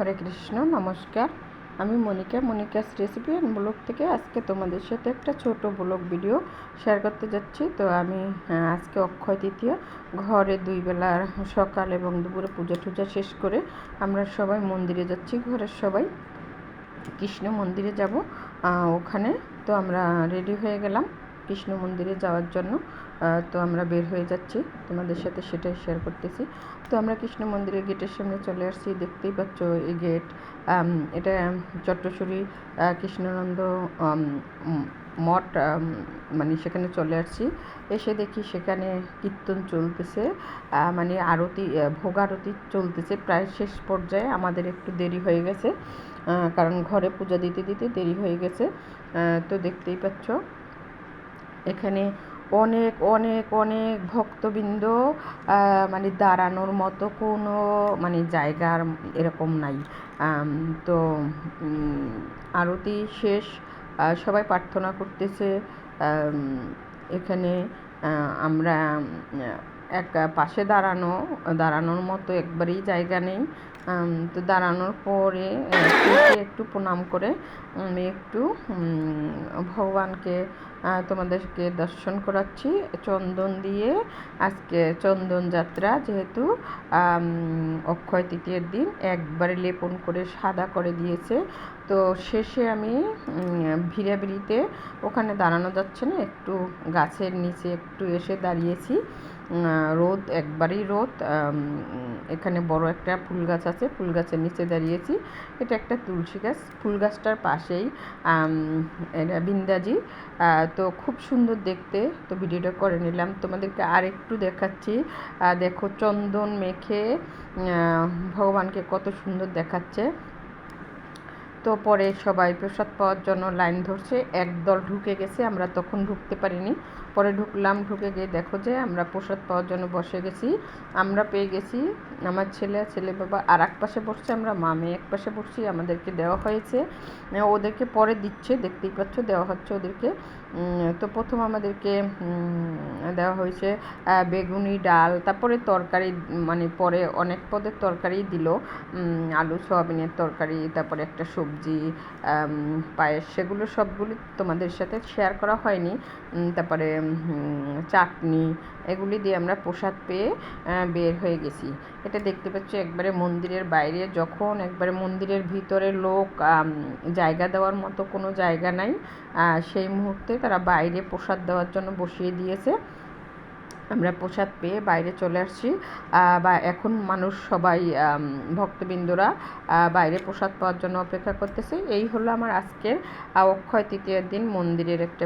হরে কৃষ্ণ, নমস্কার। আমি Monika, Monika's recipe and blog থেকে আজকে তোমাদের সাথে একটা ছোট ব্লগ ভিডিও শেয়ার করতে যাচ্ছি। তো আমি আজকে অক্ষয় তৃতীয়া, ঘরে দুই বেলা সকাল এবং দুপুরে পূজা টুজা শেষ করে আমরা সবাই মন্দিরে যাচ্ছি, ঘরের সবাই। কৃষ্ণ মন্দিরে যাব ওখানে। তো আমরা রেডি হয়ে গেলাম কৃষ্ণ মন্দিরে যাওয়ার জন্য। তো আমরা বের হয়ে যাচ্ছি। তোমাদের সাথে সেটাই শেয়ার করতেছি। তো আমরা কৃষ্ণ মন্দিরের গেটের সামনে চলে আসছি, দেখতেই পাচ্ছ এই গেট। এটা চট্টশুরি কৃষ্ণানন্দ মঠ মানে সেখানে চলে আসছি। এসে দেখি সেখানে কীর্তন চলতেছে মানে আরতি ভোগ আরতি চলতেছে। প্রায় শেষ পর্যায়ে আমাদের একটু দেরি হয়ে গেছে কারণ ঘরে পূজা দিতে দিতে দেরি হয়ে গেছে তো দেখতেই পাচ্ছ। এখানে অনেক অনেক অনেক ভক্তবৃন্দ মানে দাঁড়ানোর মতো কোনো মানে জায়গার এরকম নাই। তো আরতি শেষ সবাই প্রার্থনা করতেছে এখানে আমরা এক পাশে দাঁড়ানো, দাঁড়ানোর মতো একবারেই জায়গা নেই। তো দাঁড়ানোর পরে একটু প্রণাম করে, আমি একটু ভগবানকে তোমাদেরকে দর্শন করাচ্ছি। চন্দন দিয়ে আজকে চন্দন যাত্রা, যেহেতু অক্ষয় তৃতীয়ের দিন একবারে লেপন করে সাদা করে দিয়েছে। তো শেষে আমি ভিড়াভিড়িতে ওখানে দাঁড়ানো যাচ্ছে না, একটু গাছের নিচে একটু এসে দাঁড়িয়েছি। রোদ, একবারেই রোদ এখানে বড় একটা ফুল গাছ আছে, ফুল গাছের নিচে দাঁড়িয়েছি। এটা একটা তুলসী গাছ, ফুল গাছটার পাশেই এটা বিন্দাজি। তো খুব সুন্দর দেখতে, তো ভিডিওটা করে নিলাম। তোমাদেরকে আর একটু দেখাচ্ছি দেখো চন্দন মেখে ভগবানকে কত সুন্দর দেখাচ্ছে। তো পরে সবাই প্রসাদ পাওয়ার জন্য লাইন ধরছে, একদল ঢুকে গেছে, আমরা তখন ঢুকতে পারিনি। পরে ঢুকলাম, ঢুকে গিয়ে দেখো যে আমরা প্রসাদ পাওয়ার জন্য বসে গেছি। আমরা পেয়ে গেছি, আমার ছেলে ছেলে বাবা, আর এক পাশে বসছে আমরা মামে এক পাশে বসছি, আমাদেরকে দেওয়া হয়েছে। ওদেরকে পরে দিচ্ছে, দেখতেই পাচ্ছ, দেওয়া হচ্ছে ওদেরকে। তো প্রথম আমাদেরকে দেওয়া হয়েছে বেগুনি, ডাল, তারপরে তরকারি মানে পরে অনেক পদের তরকারি দিল। আলু, সয়াবিনের তরকারি, তারপরে একটা সবজি পায়েস, সেগুলো সবগুলি তোমাদের সাথে শেয়ার করা হয়নি। তারপরে চাটনি, এগুলি দিয়ে আমরা প্রসাদ পেয়ে বের হয়ে গেছি। এটা দেখতে পাচ্ছি একবারে মন্দিরের বাইরে, যখন একবারে মন্দিরের ভিতরে লোক জায়গা দেওয়ার মতো কোনো জায়গা নাই সেই মুহূর্তে তারা বাইরে প্রসাদ দেওয়ার জন্য বসিয়ে দিয়েছে। আমরা প্রসাদ পেয়ে বাইরে চলে আসছি বা এখন মানুষ সবাই ভক্তবৃন্দরা বাইরে প্রসাদ পাওয়ার জন্য অপেক্ষা করতেছে। এই হলো আমার আজকের অক্ষয় তৃতীয়ার দিন মন্দিরের একটা